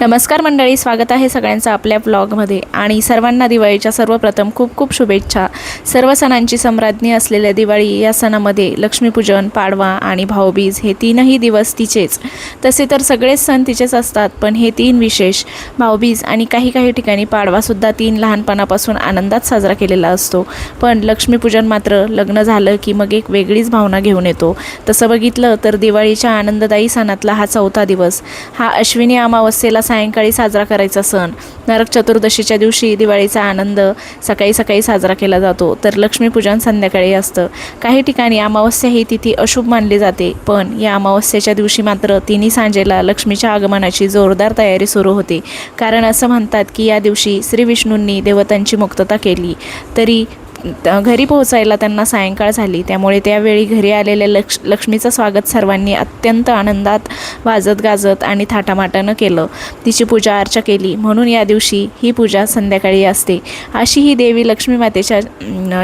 नमस्कार मंडळी स्वागत आहे सगळ्यांचं आपल्या ब्लॉगमध्ये आणि सर्वांना दिवाळीच्या सर्वप्रथम खूप खूप शुभेच्छा. सर्व सणांची सम्राज्ञी असलेल्या दिवाळी या सणामध्ये लक्ष्मीपूजन पाडवा आणि भाऊबीज हे तीनही दिवस तिचेच. तसे तर सगळेच सण तिचेच असतात पण हे तीन विशेष भाऊबीज आणि काही काही ठिकाणी पाडवासुद्धा तीन लहानपणापासून आनंदात साजरा केलेला असतो. पण लक्ष्मीपूजन मात्र लग्न झालं की मग एक वेगळीच भावना घेऊन येतो. तसं बघितलं तर दिवाळीच्या आनंददायी सणातला हा चौथा दिवस. हा अश्विनी अमावस्येला सायंकाळी साजरा करायचा सण. नरक चतुर्दशीच्या दिवशी दिवाळीचा आनंद सकाळी सकाळी साजरा केला जातो. तर लक्ष्मीपूजन संध्याकाळी असतं. काही ठिकाणी अमावस्या ही तिथी अशुभ मानली जाते. पण या अमावस्येच्या दिवशी मात्र तिन्ही सांजेला लक्ष्मीच्या आगमनाची जोरदार तयारी सुरू होते. कारण असं म्हणतात की या दिवशी श्री विष्णूंनी देवतांची मुक्तता केली. तरी घरी पोहोचायला त्यांना सायंकाळ झाली. त्यामुळे त्यावेळी घरी आलेल्या लक्ष लक्ष्मीचं स्वागत सर्वांनी अत्यंत आनंदात वाजत गाजत आणि थाटामाटानं केलं. तिची पूजा अर्चा केली. म्हणून या दिवशी ही पूजा संध्याकाळी असते. अशी ही देवी लक्ष्मी मातेच्या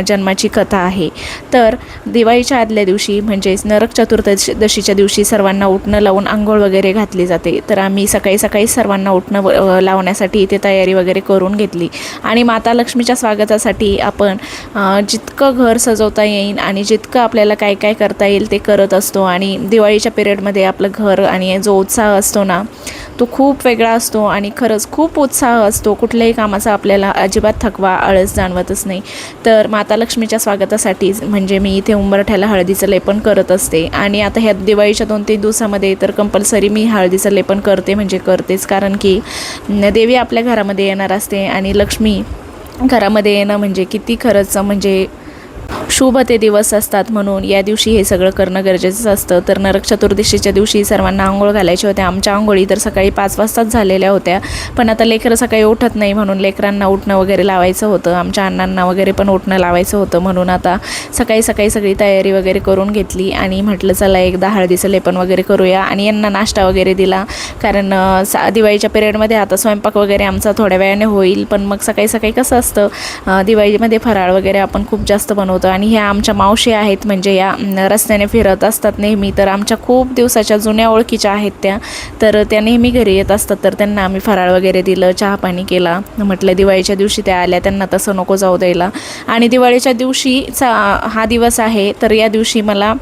जन्माची कथा आहे. तर दिवाळीच्या आदल्या दिवशी म्हणजेच नरक चतुर्दशीच्या दिवशी सर्वांना उठणं लावून आंघोळ वगैरे घातली जाते. तर आम्ही सकाळी सकाळी सर्वांना उठणं लावण्यासाठी इथे तयारी वगैरे करून घेतली. आणि माता लक्ष्मीच्या स्वागतासाठी आपण जितकं घर सजवता येईल आणि जितकं आपल्याला काय काय करता येईल ते करत असतो. आणि दिवाळीच्या पिरियडमध्ये आपलं घर आणि जो उत्साह असतो ना तो खूप वेगळा असतो आणि खरंच खूप उत्साह असतो. कुठल्याही कामाचा आपल्याला अजिबात थकवा आळस जाणवतच नाही. तर माता लक्ष्मीच्या स्वागतासाठी म्हणजे मी इथे उंबरठ्याला हळदीचं लेपन करत असते. आणि आता ह्या दिवाळीच्या दोन तीन दिवसामध्ये तर कंपल्सरी मी हळदीचं लेपन करते म्हणजे करतेच. कारण की देवी आपल्या घरामध्ये येणार असते आणि लक्ष्मी घरामध्ये येणं म्हणजे किती खरंच म्हणजे शुभ ते दिवस असतात म्हणून या दिवशी हे सगळं करणं गरजेचं असतं. तर नरक चतुर्दशीच्या दिवशी सर्वांना आंघोळ घालायच्या होत्या आमच्या आंघोळी तर सकाळी पाच वाजताच झालेल्या होत्या. पण आता लेकरं सकाळी उठत नाही म्हणून लेकरांना उठणं वगैरे लावायचं होतं. आमच्या अण्णांना वगैरे पण उठणं लावायचं होतं म्हणून आता सकाळी सकाळी सगळी तयारी वगैरे करून घेतली आणि म्हटलं चला एकदा हळदीचं लेपन वगैरे करूया. आणि यांना नाश्ता वगैरे दिला. कारण सा दिवाळीच्या पिरियडमध्ये आता स्वयंपाक वगैरे आमचा थोड्या वेळाने होईल. पण मग सकाळी सकाळी कसं असतं दिवाळीमध्ये फराळ वगैरे आपण खूप जास्त बनवतो. आणि ह्या आमच्या मावशी आहेत म्हणजे या रस्त्याने फिरत असतात नेहमी. तर आमच्या खूप दिवसाच्या जुन्या ओळखीच्या आहेत त्या. तर त्या नेहमी घरी येत असतात. तर त्यांना आम्ही फराळ वगैरे दिलं चहा पाणी केला. म्हटलं दिवाळीच्या दिवशी त्या आल्या त्यांना तसं नको जाऊ द्यायला. आणि दिवाळीच्या दिवशीचा हा दिवस आहे. तर या दिवशी मला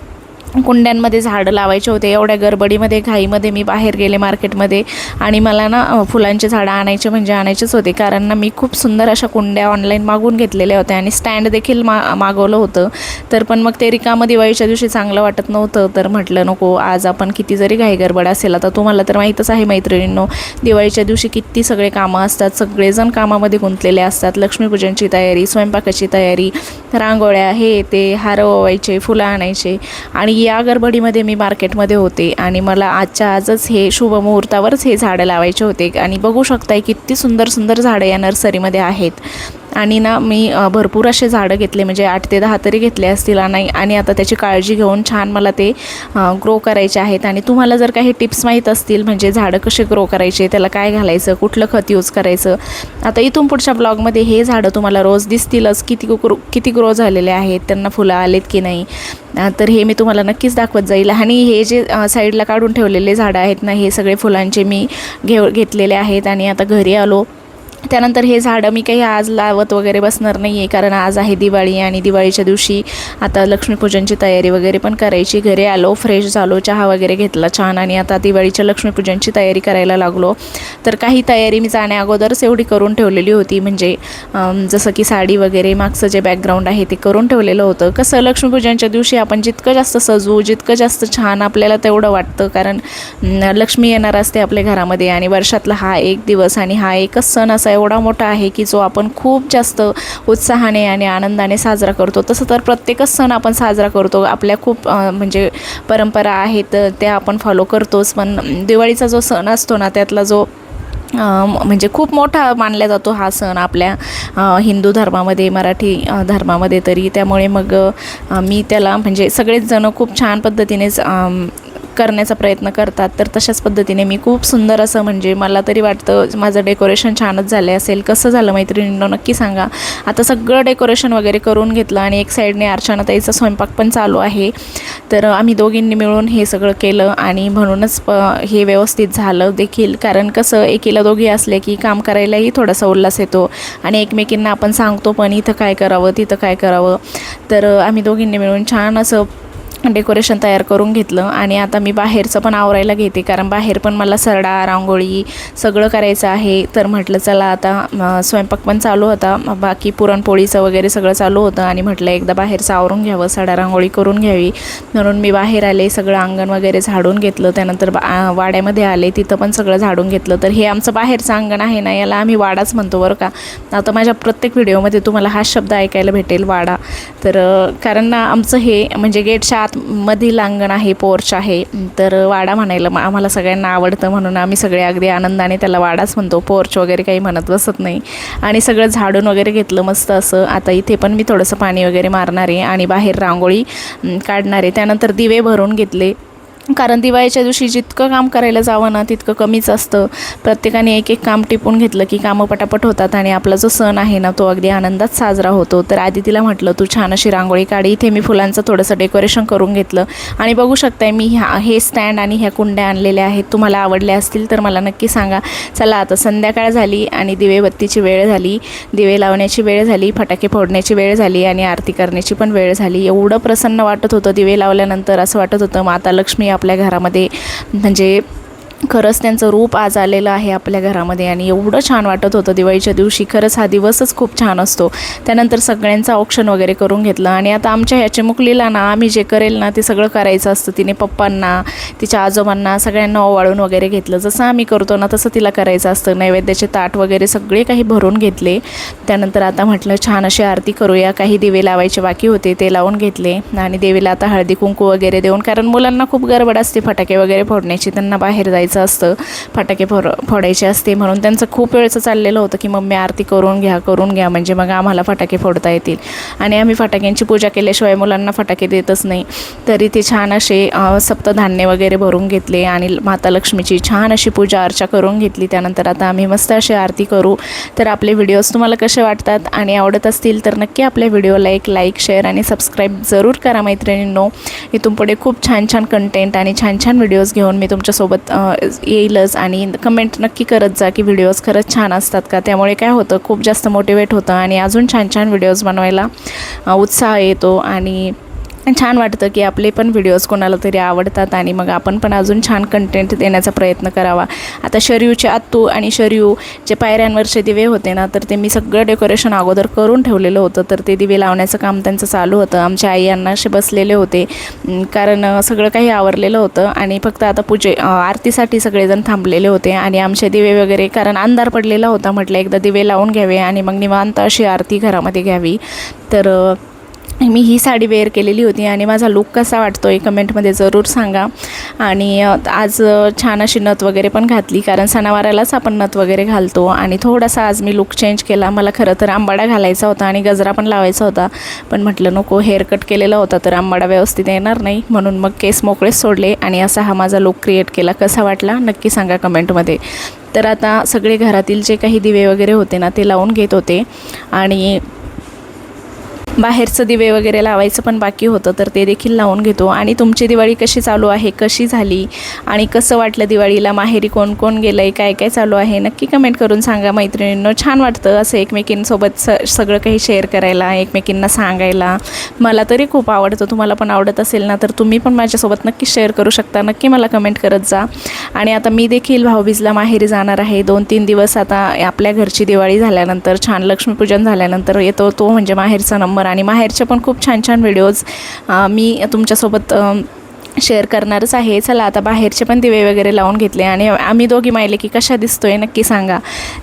कुंड्यांमध्ये झाडं लावायचे होते एवढ्या गडबडीमध्ये घाईमध्ये मी बाहेर गेले मार्केटमध्ये आणि मला ना फुलांचे झाडं आणायचे म्हणजे आणायचेच होते. कारण ना मी खूप सुंदर अशा कुंड्या ऑनलाईन मागवून घेतलेल्या होत्या आणि स्टँड देखील मा मागवलं होतं. तर पण मग ते रिकामं दिवाळीच्या दिवशी चांगलं वाटत नव्हतं. तर म्हटलं नको आज आपण किती जरी घाई गडबड असेल आता तुम्हाला तर माहीतच आहे मैत्रिणींनो दिवाळीच्या दिवशी किती सगळे कामं असतात. सगळेजण कामामध्ये गुंतलेले असतात. लक्ष्मीपूजनची तयारी स्वयंपाकाची तयारी रांगोळ्या हे ते हार ओवायचे फुलं आणायचे आणि या गडबडीमध्ये मी मार्केटमध्ये होते आणि मला आजच्या आजच हे शुभ मुहूर्तावरच हे झाडं लावायचे होते. आणि बघू शकताय किती सुंदर सुंदर झाडं या नर्सरीमध्ये आहेत. आणि ना मी भरपूर असे झाडं घेतले म्हणजे आठ ते दहा तरी घेतले असतील आणि आणि आता त्याची काळजी घेऊन छान मला ते ग्रो करायचे आहेत. आणि तुम्हाला जर काही टिप्स माहीत असतील म्हणजे झाडं कसे ग्रो करायचे त्याला काय घालायचं कुठलं खत यूज करायचं आता इथून पुढच्या ब्लॉगमध्ये हे झाडं तुम्हाला रोज दिसतीलच किती ग्रो किती ग्रो झालेले आहेत त्यांना फुलं आलेत की नाही तर हे मी तुम्हाला नक्कीच दाखवत जाईल. आणि हे जे साईडला काढून ठेवलेले झाडं आहेत ना हे सगळे फुलांचे मी घेऊ घेतलेले आहेत. आणि आता घरी आलो त्यानंतर हे झाडं मी काही आज लावत वगैरे बसणार नाही आहे कारण आज आहे दिवाळी आणि दिवाळीच्या दिवशी आता लक्ष्मीपूजनची तयारी वगैरे पण करायची. घरी आलो फ्रेश झालो चहा वगैरे घेतला छान आणि आता दिवाळीच्या लक्ष्मीपूजनची तयारी करायला लागलो. तर काही तयारी मी जाण्या अगोदरच एवढी करून ठेवलेली होती. म्हणजे जसं की साडी वगैरे मागचं जे बॅकग्राऊंड आहे ते करून ठेवलेलं होतं. कसं लक्ष्मीपूजनच्या दिवशी आपण जितकं जास्त सजवू जितकं जास्त छान आपल्याला तेवढं वाटतं कारण लक्ष्मी येणार असते आपल्या घरामध्ये आणि वर्षातला हा एक दिवस आणि हा एकच सण असा एवढा मोठा आहे की जो आपण खूप जास्त उत्साहाने आणि आनंदाने साजरा करतो. तसं तर प्रत्येकच सण आपण साजरा करतो. आपल्या खूप म्हणजे परंपरा आहेत त्या आपण फॉलो करतोच. पण दिवाळीचा जो सण असतो ना त्यातला जो म्हणजे खूप मोठा मानला जातो हा सण आपल्या हिंदू धर्मामध्ये मराठी धर्मामध्ये तरी. त्यामुळे मग मी त्याला म्हणजे सगळेच जण खूप छान पद्धतीनेच करण्याचा प्रयत्न करतात. तर तशाच पद्धतीने मी खूप सुंदर असं म्हणजे मला तरी वाटतं माझं डेकोरेशन छानच झालं असेल. कसं झालं मैत्रिणींना नक्की सांगा. आता सगळं डेकोरेशन वगैरे करून घेतलं आणि एक साईडने अर्चनाताईचा स्वयंपाक पण चालू आहे. तर आम्ही दोघींनी मिळून हे सगळं केलं आणि म्हणूनच प हे व्यवस्थित झालं देखील. कारण कसं एकीला दोघी असले की काम करायलाही थोडासा उल्हास येतो आणि एकमेकींना आपण सांगतो पण इथं काय करावं तिथं काय करावं. तर आम्ही दोघींनी मिळून छान असं डेकोरेशन तयार करून घेतलं आणि आता मी बाहेरचं पण आवरायला घेते कारण बाहेर पण मला सरडा रांगोळी सगळं करायचं आहे. तर म्हटलं चला आता स्वयंपाक पण चालू होता. बाकी पुरणपोळीचं वगैरे सगळं चालू होतं आणि म्हटलं एकदा बाहेरचं आवरून घ्यावं सडा रांगोळी करून घ्यावी. म्हणून मी बाहेर आले सगळं अंगण वगैरे झाडून घेतलं. त्यानंतर बा वाड्यामध्ये आले तिथं पण सगळं झाडून घेतलं. तर हे आमचं बाहेरचं अंगण आहे ना याला आम्ही वाडाच म्हणतो बरं का. आता माझ्या प्रत्येक व्हिडिओमध्ये तुम्हाला हा शब्द ऐकायला भेटेल वाडा. तर कारण आमचं हे म्हणजे गेटच्या आत मधील अंगण आहे पोर्च आहे तर वाडा म्हणायला मग आम्हाला सगळ्यांना आवडतं म्हणून आम्ही सगळे अगदी आनंदाने त्याला वाडाच म्हणतो. पोर्च वगैरे काही म्हणत बसत नाही. आणि सगळं झाडून वगैरे घेतलं मस्त असं. आता इथे पण मी थोडंसं पाणी वगैरे मारणार आहे आणि बाहेर रांगोळी काढणार आहे. त्यानंतर दिवे भरून घेतले. कारण दिवाळीच्या दिवशी जितकं काम करायला जावं ना तितकं कमीच असतं. प्रत्येकाने एक एक काम टिपून घेतलं की कामं पटापट होतात आणि आपला जो सण आहे ना तो अगदी आनंदात साजरा होतो. तर आधी तिला म्हटलं तू छान अशी रांगोळी काढी. इथे मी फुलांचं थोडंसं डेकोरेशन करून घेतलं. आणि बघू शकताय मी ह्या हे स्टँड आणि ह्या कुंड्या आणलेल्या आहेत. तुम्हाला आवडल्या असतील तर मला नक्की सांगा. चला आता संध्याकाळ झाली आणि दिवेबत्तीची वेळ झाली. दिवे लावण्याची वेळ झाली फटाके फोडण्याची वेळ झाली आणि आरती करण्याची पण वेळ झाली. एवढं प्रसन्न वाटत होतं दिवे लावल्यानंतर असं वाटत होतं माता लक्ष्मी आपल्या घरामध्ये म्हणजे खरंच त्यांचं रूप आज आलेलं आहे आपल्या घरामध्ये आणि एवढं छान वाटत होतं दिवाळीच्या दिवशी. खरंच हा दिवसच खूप छान असतो. त्यानंतर सगळ्यांचं ऑप्शन वगैरे करून घेतलं आणि आता आमच्या ह्या चिमुकलीला ना आम्ही जे करेल ना ते सगळं करायचं असतं. तिने पप्पांना तिच्या आजोबांना सगळ्यांना ओवाळून वगैरे घेतलं. जसं आम्ही करतो ना तसं तिला करायचं असतं. नैवेद्याचे ताट वगैरे सगळे काही भरून घेतले. त्यानंतर आता म्हटलं छान अशी आरती करूया. काही दिवे लावायचे बाकी होते ते लावून घेतले. आणि देवीला आता हळदी कुंकू वगैरे देऊन कारण मुलांना खूप गडबड असते फटाके वगैरे फोडण्याची त्यांना बाहेर जायचं असतं फटाके फोड फोडायचे असते म्हणून त्यांचं खूप वेळचं चाललेलं होतं की मम्मी आरती करून घ्या करून घ्या म्हणजे मग आम्हाला फटाके फोडता येतील. आणि आम्ही फटाक्यांची पूजा केल्याशिवाय मुलांना फटाके देतच नाही. तरी ते छान असे सप्तधान्य वगैरे भरून घेतले आणि माता लक्ष्मीची छान अशी पूजा अर्चा करून घेतली. त्यानंतर आता आम्ही मस्त अशी आरती करू. तर आपले व्हिडिओज तुम्हाला कसे वाटतात आणि आवडत असतील तर नक्की आपल्या व्हिडिओला एक लाईक शेअर आणि सबस्क्राईब जरूर करा मैत्रिणींनो. इथून पुढे खूप छान छान कंटेंट आणि छान छान व्हिडिओज घेऊन मी तुमच्यासोबत येईलच आणि कमेंट नक्की करत जा की व्हिडिओज खरंच छान असतात का? त्यामुळे काय होतं खूप जास्त मोटिवेट होतं आणि अजून छान छान व्हिडिओज बनवायला उत्साह येतो आणि छान वाटतं की आपले पण व्हिडिओज कोणाला तरी आवडतात आणि मग आपण पण अजून छान कंटेंट देण्याचा प्रयत्न करावा. आता शर्यूचे आत्तू आणि शर्यू जे पायऱ्यांवरचे दिवे होते ना तर ते मी सगळं डेकोरेशन अगोदर करून ठेवलेलं होतं. तर ते दिवे लावण्याचं काम त्यांचं चालू होतं. आमच्या आई यांना असे बसलेले होते. कारण सगळं काही आवरलेलं होतं आणि फक्त आता पूजे आरतीसाठी सगळेजण थांबलेले होते आणि आमचे दिवे वगैरे कारण अंधार पडलेला होता म्हटलं एकदा दिवे लावून घ्यावे आणि मग निवांत अशी आरती घरामध्ये घ्यावी. तर मी ही साडी वेअर केलेली होती आणि माझा लुक कसा वाटतो आहे कमेंटमध्ये जरूर सांगा. आणि आज छान अशी नथ वगैरे पण घातली कारण सणावारालाच आपण नथ वगैरे घालतो. आणि थोडासा आज मी लुक चेंज केला. मला खरं तर आंबाडा घालायचा होता आणि गजरा पण लावायचा होता. पण म्हटलं नको हेअर कट केलेला होता तर आंबाडा व्यवस्थित येणार नाही. म्हणून मग केस मोकळेच सोडले आणि असा हा माझा लुक क्रिएट केला. कसा वाटला? नक्की सांगा कमेंटमध्ये तर आता सगळे घरातील जे काही दिवे वगैरे होते ना ते लावून घेत होते. आणि बाहेरचं दिवे वगैरे लावायचं पण बाकी होतं तर ते देखील लावून घेतो. आणि तुमची दिवाळी कशी चालू आहे कशी झाली आणि कसं वाटलं दिवाळीला माहेरी कोण कोण गेलं आहे काय काय चालू आहे नक्की कमेंट करून सांगा. मैत्रिणींनो छान वाटतं असं एकमेकींसोबत स सगळं काही शेअर करायला एकमेकींना सांगायला. मला तरी खूप आवडतं. तुम्हाला पण आवडत असेल ना तर तुम्ही पण माझ्यासोबत नक्की शेअर करू शकता. नक्की मला कमेंट करत जा. आणि आता मी देखील भाऊबीजला माहेरी जाणार आहे. दोन तीन दिवस आता आपल्या घरची दिवाळी झाल्यानंतर छान लक्ष्मीपूजन झाल्यानंतर येतो तो म्हणजे माहेरचा नंबर आणि माहेरचे पण खूप छान छान व्हिडिओज मी तुमच्यासोबत शेअर करणारच आहे. चला आता बाहेरचे पण दिवे वगैरे लावून घेतले आणि आम्ही दोघी माहिले की कशा दिसतो आहे नक्की सांगा.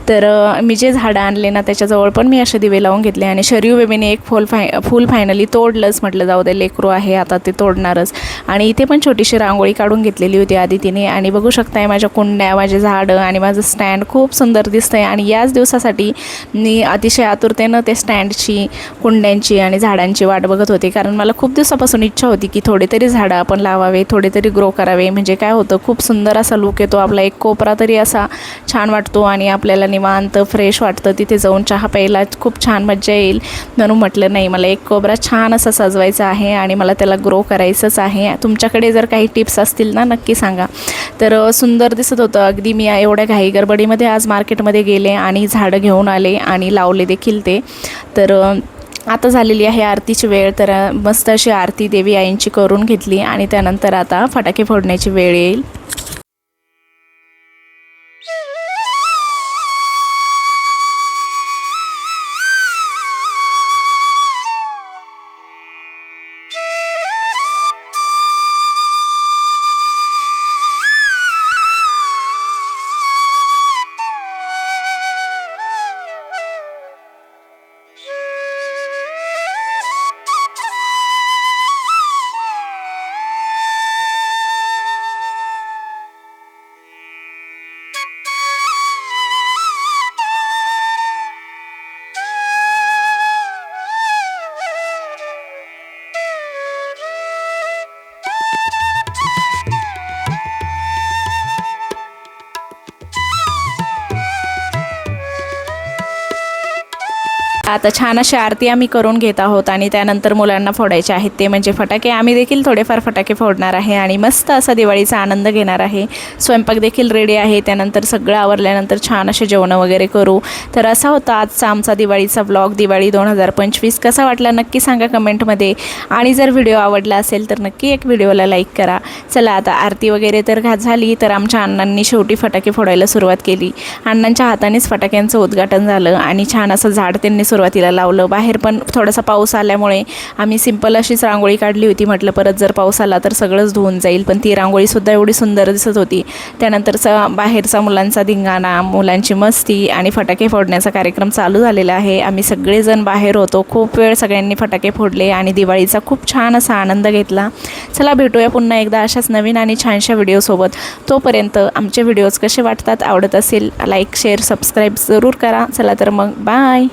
तर मी जे झाडं आणले ना त्याच्याजवळ पण मी असे दिवे लावून घेतले आणि शरीव बेबीने एक फुल फाय फुल फायनली तोडलंच म्हटलं जाऊ दे लेकरू आहे आता ते तोडणारच. आणि इथे पण छोटीशी रांगोळी काढून घेतलेली होती आधी तिने आणि बघू शकताय माझ्या कुंड्या माझे झाडं आणि माझं स्टँड खूप सुंदर दिसतं आहे आणि याच दिवसासाठी मी अतिशय आतुरतेनं ते स्टँडची कुंड्यांची आणि झाडांची वाट बघत होते. कारण मला खूप दिवसापासून इच्छा होती की थोडे तरी झाडं आपण लावा लावावे थोडे तरी ग्रो करावे. म्हणजे काय होतं खूप सुंदर असा लुक येतो आपला. एक कोपरा तरी असा छान वाटतो आणि आपल्याला निवांत फ्रेश वाटतं. तिथे जाऊन चहा प्यायला खूप छान मज्जा येईल. म्हणून म्हटलं नाही मला एक कोपरा छान असा सजवायचा आहे आणि मला त्याला ग्रो करायचंच आहे. तुमच्याकडे जर काही टिप्स असतील ना नक्की सांगा. तर सुंदर दिसत होतं. अगदी मी एवढ्या घाई गडबडीमध्ये आज मार्केटमध्ये गेले आणि झाडं घेऊन आले आणि लावले देखील ते. तर आता झालेली आहे आरतीची वेळ तर मस्त अशी आरती देवी आईंची करून घेतली आणि त्यानंतर आता फटाके फोडण्याची वेळ येईल. आता छान अशी आरती आम्ही करून घेत आहोत आणि त्यानंतर मुलांना फोडायचे आहेत. ते म्हणजे फटाके. आम्ही देखील थोडेफार फटाके फोडणार आहे आणि मस्त असा दिवाळीचा आनंद घेणार आहे. स्वयंपाक देखील रेडी आहे. त्यानंतर सगळं आवरल्यानंतर छान असे जेवणं वगैरे करू. तर असा होता आजचा आमचा दिवाळीचा ब्लॉग दिवाळी दोन हजार पंचवीस. कसा वाटला नक्की सांगा कमेंटमध्ये. आणि जर व्हिडिओ आवडला असेल तर नक्की एक व्हिडिओला लाईक करा. चला आता आरती वगैरे तर घात झाली. तर आमच्या अण्णांनी शेवटी फटाके फोडायला सुरुवात केली. अण्णांच्या हातानेच फटाक्यांचं उद्घाटन झालं आणि छान असं झाड त्यांनी सुरुवातीला लावलं. बाहेर पण थोडासा पाऊस आल्यामुळे आम्ही सिंपल अशीच रांगोळी काढली होती. म्हटलं परत जर पाऊस आला तर सगळंच धुवून जाईल. पण ती रांगोळीसुद्धा एवढी सुंदर दिसत होती. त्यानंतरचा बाहेरचा मुलांचा धिंगाणा मुलांची मस्ती आणि फटाके फोडण्याचा कार्यक्रम चालू झालेला आहे. आम्ही सगळेजण बाहेर होतो. खूप वेळ सगळ्यांनी फटाके फोडले आणि दिवाळीचा खूप छान असा आनंद घेतला. चला भेटूया पुन्हा एकदा अशाच नवीन आणि छानशा व्हिडिओसोबत. तोपर्यंत आमचे व्हिडिओज कसे वाटतात आवडत असेल लाईक शेअर सबस्क्राईब जरूर करा. चला तर मग बाय